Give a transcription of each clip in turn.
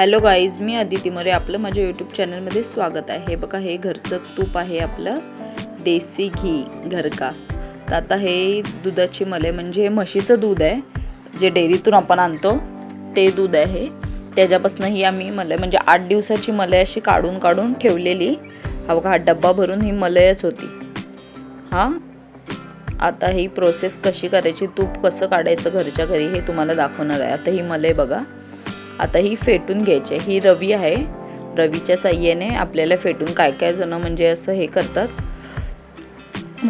Hello guys मी अदिती मोरे. आपलं माझ्या यूट्यूब चॅनलमध्ये स्वागत आहे. हे बघा हे घरचं तूप आहे आपलं. देसी घी घरका. तर आता हे दुधाची मलई म्हणजे हे म्हशीचं दूध आहे जे डेअरीतून आपण आणतो ते दूध आहे. त्याच्यापासून ही आम्ही मलई म्हणजे आठ दिवसाची मलई अशी काढून काढून ठेवलेली. हा बघा हा डब्बा भरून ही मलईच होती. हां? आता ही प्रोसेस कशी करायची तूप कसं काढायचं घरच्या घरी हे तुम्हाला दाखवणार आहे. आता ही मलई बघा. आता ही फेटून घ्यायची आहे. ही रवी आहे. रवीच्या साह्याने आपल्याला फेटून काय काय जण म्हणजे असं हे करतात.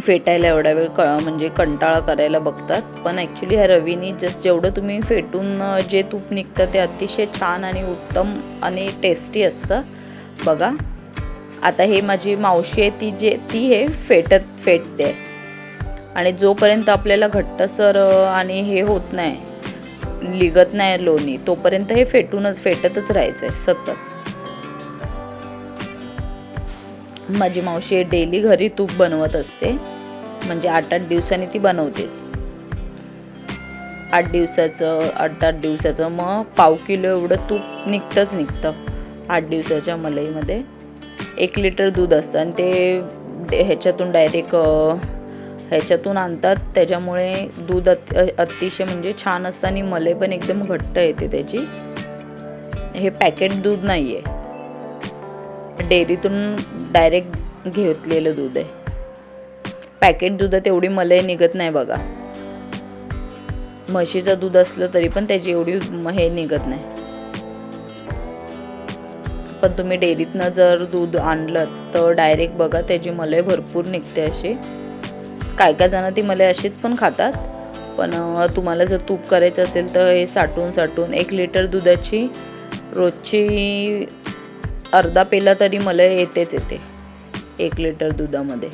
फेटायला एवढा वेळ क म्हणजे कंटाळा करायला बघतात. पण ॲक्च्युली ह्या रवीनी जस्ट जेवढं तुम्ही फेटून जे तूप निघतं ते अतिशय छान आणि उत्तम आणि टेस्टी असतं. बघा. आता हे माझी मावशी आहे ती जे ती हे फेटत फेटते. आणि जोपर्यंत आपल्याला घट्टसर आणि हे होत नाही लिगत नाही लोणी तोपर्यंत हे फेटूनच फेटतच राहायचं आहे सतत. माझी मावशी डेली घरी तूप बनवत असते. म्हणजे आठ आठ दिवसांनी ती बनवतेच आठ दिवसाचं आठ आठ दिवसाचं मग पाव किलो एवढं तूप निघतंच निघतं. आठ दिवसाच्या मलईमध्ये. एक लिटर दूध असतं आणि ते ते ह्याच्यातून डायरेक्ट ह्याच्यातून आणतात. त्याच्यामुळे दूध अत अतिशय म्हणजे छान असतं आणि मलई पण एकदम घट्ट येते त्याची. हे पॅकेट दूध नाही आहे डेअरीतून डायरेक्ट घेतलेलं दूध आहे. पॅकेट दुधात एवढी मलई निघत नाही बघा. म्हशीचं दूध असलं तरी पण त्याची एवढी हे निघत नाही. पण तुम्ही डेअरीतनं जर दूध आणलं तर डायरेक्ट बघा त्याची मलई भरपूर निघते अशी. काय काय जण ती मला अशीच पण खातात. पण तुम्हाला जर तूप करायचं असेल तर हे साठवून साठवून एक लिटर दुधाची रोजची अर्धा पेला तरी मला येतेच येते. एक लिटर दुधामध्ये.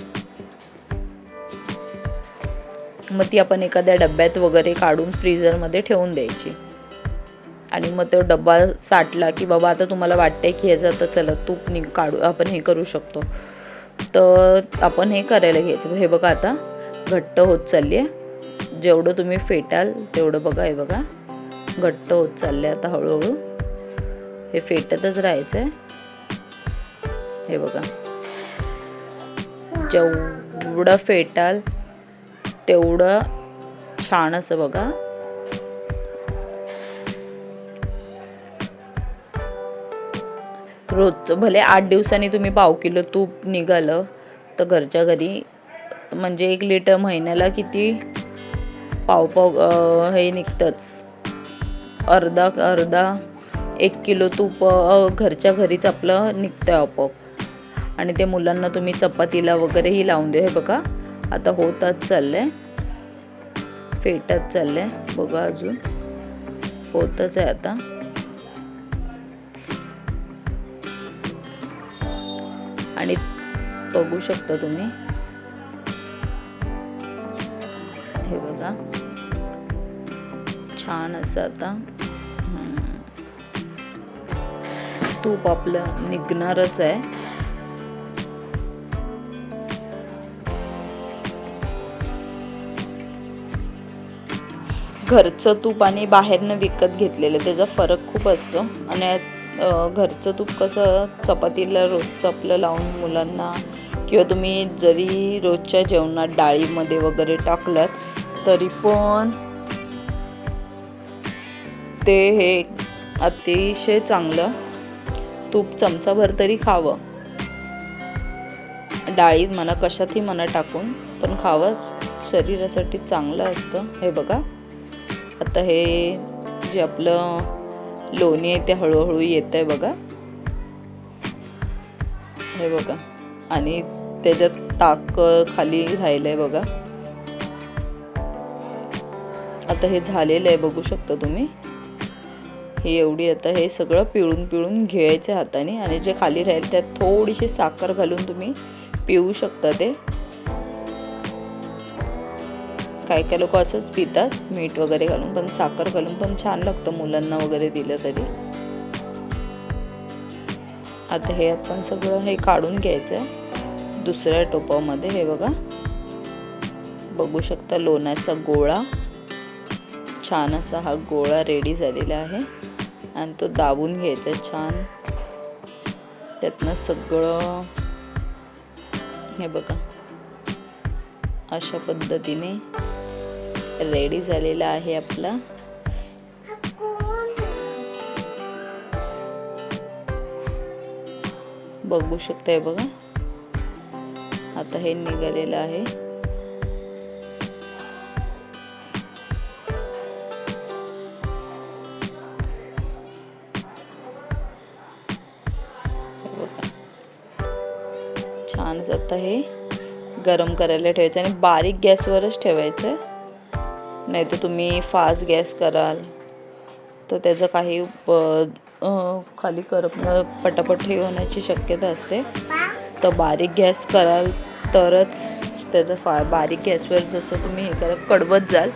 मग ती आपण एखाद्या डब्यात वगैरे काढून फ्रीझरमध्ये ठेवून द्यायची. आणि मग तो डब्बा साठला की बाबा आता तुम्हाला वाटतंय की ह्याचं आता चला तूप नि काढू आपण हे करू शकतो. तर आपण हे करायला घ्यायचं. हे बघा आता घट्ट होत चालली आहे. जेवढं तुम्ही फेटाल तेवढं बघा हे बघा. घट्ट होत चालले आता हळूहळू. हे फेटतच राहायचं आहे. हे बघा. जेवढं फेटाल तेवढं छान असं बघा. रोजचं भले आठ दिवसांनी तुम्ही पाव किलो तूप निघालं तर घरच्या घरी म्हणजे एक लिटर महिन्याला किती पाव पाव हे निघतंच. अर्धा अर्धा एक किलो तूप घरच्या घरीच आपलं निघतं आपोआप. आणि ते मुलांना तुम्ही चपातीला वगैरेही लावून दे हे बघा आता होतच चाललंय. फेटत चाललंय. बघा अजून. होतच आहे आता. आणि बघू शकता तुम्ही. हे बघा. छान असं आता. तूप आपलं निघणारच आहे. घरचं तूप आणि बाहेरनं विकत घेतलेलं त्याचा फरक खूप असतो. आणि घरचं तूप कसं चपातीला रोजचं आपलं लावून मुलांना किंवा तुम्ही जरी रोजच्या जेवणात डाळीमध्ये वगैरे टाकलात तरी पण ते हे अतिशय चांगलं तूप चमचाभर तरी खावं. डाळीत म्हणा कशातही म्हणा टाकून पण खावं. शरीरासाठी चांगलं असतं. हे बघा. आता हे जे आपलं लोणी आहे ते हळूहळू येत आहे बघा. हे बघा. आणि त्याच्यात ताक खाली राहिलं आहे बघा. आता हे झालेलं आहे बघू शकता तुम्ही. हे एवढी आता हे सगळं पिळून पिळून घ्यायचं हाताने आणि जे खाली राहील त्यात थोडीशी साखर घालून तुम्ही पिऊ शकता ते. काय काय लोक असंच पितात मीठ वगैरे घालून पण साखर घालून पण छान लागतं मुलांना वगैरे दिलं तरी. आता हे आपण सगळं हे काढून घ्यायचं. आहे दुसऱ्या टोपामध्ये हे बघा. बघू शकता लोण्याचा गोळा. छान असा हा गोळा रेडी झालेला आहे. आणि तो दाबून घ्यायचा छान. त्यातनं सगळं हे बघा. अशा पद्धतीने रेडी झालेला आहे आपला. बघू शकताय बघा. आता हे निघालेलं आहे. छानच आता हे गरम करायला ठेवायचं आणि बारीक गॅसवरच ठेवायचं. नाही तर तुम्ही फास्ट गॅस कराल. तर त्याचं काही प- खाली करपणं पटापट हे होण्याची शक्यता असते. तर बारीक गॅस कराल तरच त्याचं फा बारीक गॅसवर जसं तुम्ही हे करा कडवत जाल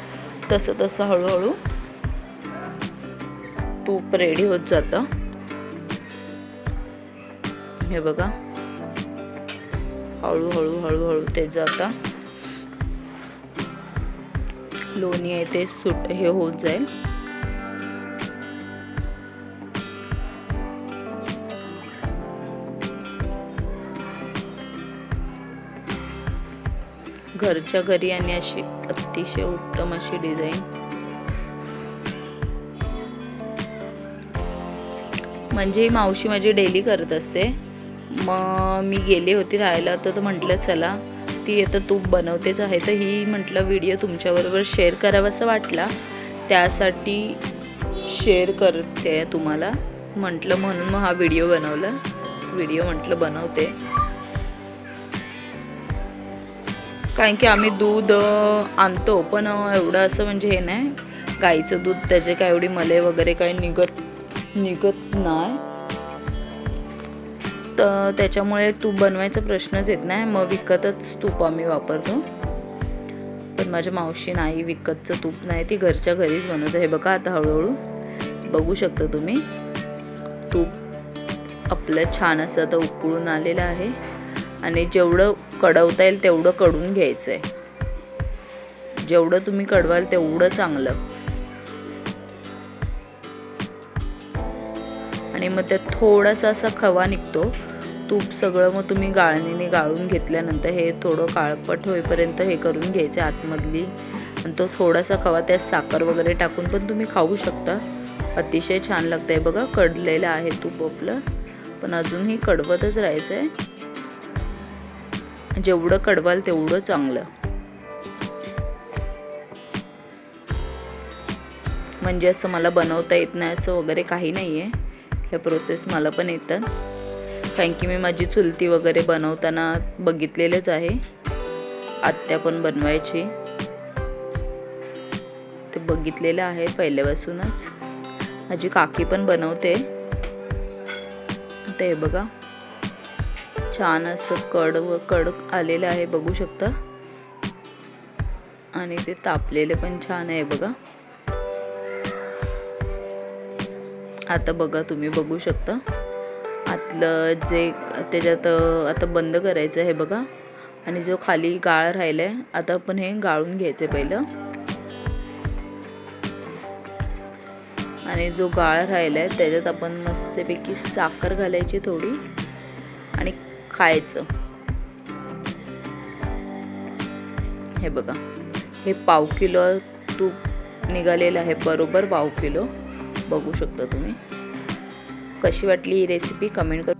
तसं तसं हळूहळू तूप रेडी होत जातं. हे बघा. हळूहळू हळूहळू ते जातं. लोणी आहे ते सुट हे होत जाईल. घरच्या घरी आणि अशी अतिशय उत्तम अशी डिझाईन. म्हणजे ही मावशी माझी डेली करत असते. मग मी गेले होते राहायला तर म्हटलं चला ती आता तूप बनवतेच आहे. तर ही म्हटलं व्हिडिओ तुमच्याबरोबर शेअर करावासा वाटला. त्यासाठी शेअर करते तुम्हाला. म्हटलं म्हणून मग हा व्हिडिओ बनवला. व्हिडिओ म्हटलं बनवते. कारण की आम्ही दूध आणतो पण एवढं असं म्हणजे हे नाही. गाईचं दूध त्याचे काय एवढी मले वगैरे काही निघत निघत नाही. तर त्याच्यामुळे तूप बनवायचा प्रश्नच येत नाही. मग विकतच तूप आम्ही वापरतो. पण माझ्या मावशी नाही विकतचं तूप नाही. ती घरच्या घरीच बनवतं. हे बघा आता हळूहळू. बघू शकता तुम्ही. तूप आपलं छान असं आता उकळून आलेलं आहे. आणि जेवढं कडवता येईल तेवढं कडून घ्यायचं आहे जेवढं तुम्ही कडवाल तेवढं चांगलं. आणि मग त्यात थोडासा असा खवा निघतो. तूप सगळं मग तुम्ही गाळणीने गाळून घेतल्यानंतर हे थोडं काळपट होईपर्यंत हे करून घ्यायचे आतमधली. आणि तो थोडासा खवा त्यात साखर वगैरे टाकून पण तुम्ही खाऊ शकता. अतिशय छान लागतं आहे बघा कडलेलं आहे तूप आपलं. पण अजूनही कडवतच राहायचं आहे जेवढं कडवाल तेवढं चांगलं. म्हणजे असं मला बनवता येत नाही असं वगैरे काही नाही आहे ह्या प्रोसेस मला पण येतात कारण की मी माझी चुलती वगैरे बनवताना बघितलेलेच आहे. आत्या पण बनवायची. ते बघितलेलं आहे पहिल्यापासूनच. माझी काकी पण बनवते. ते बघा. छान असं कड व कड आलेलं आहे बघू शकता. आणि ते तापलेले पण छान आहे बघा. आता बघा तुम्ही बघू शकता. आतलं जे त्याच्यात आता बंद करायचं आहे बघा. आणि जो खाली गाळ राहिला आहे आता आपण हे गाळून घ्यायचं पहिलं. आणि जो गाळ राहिला आहे त्याच्यात आपण मस्तपैकी साखर घालायची थोडी आणि खायचं. हे बघा. हे पाव किलो तूप निघालेलं आहे बरोबर पाव किलो. बघू शकता तुम्ही. कशी वाटली ही रेसिपी कमेंट करू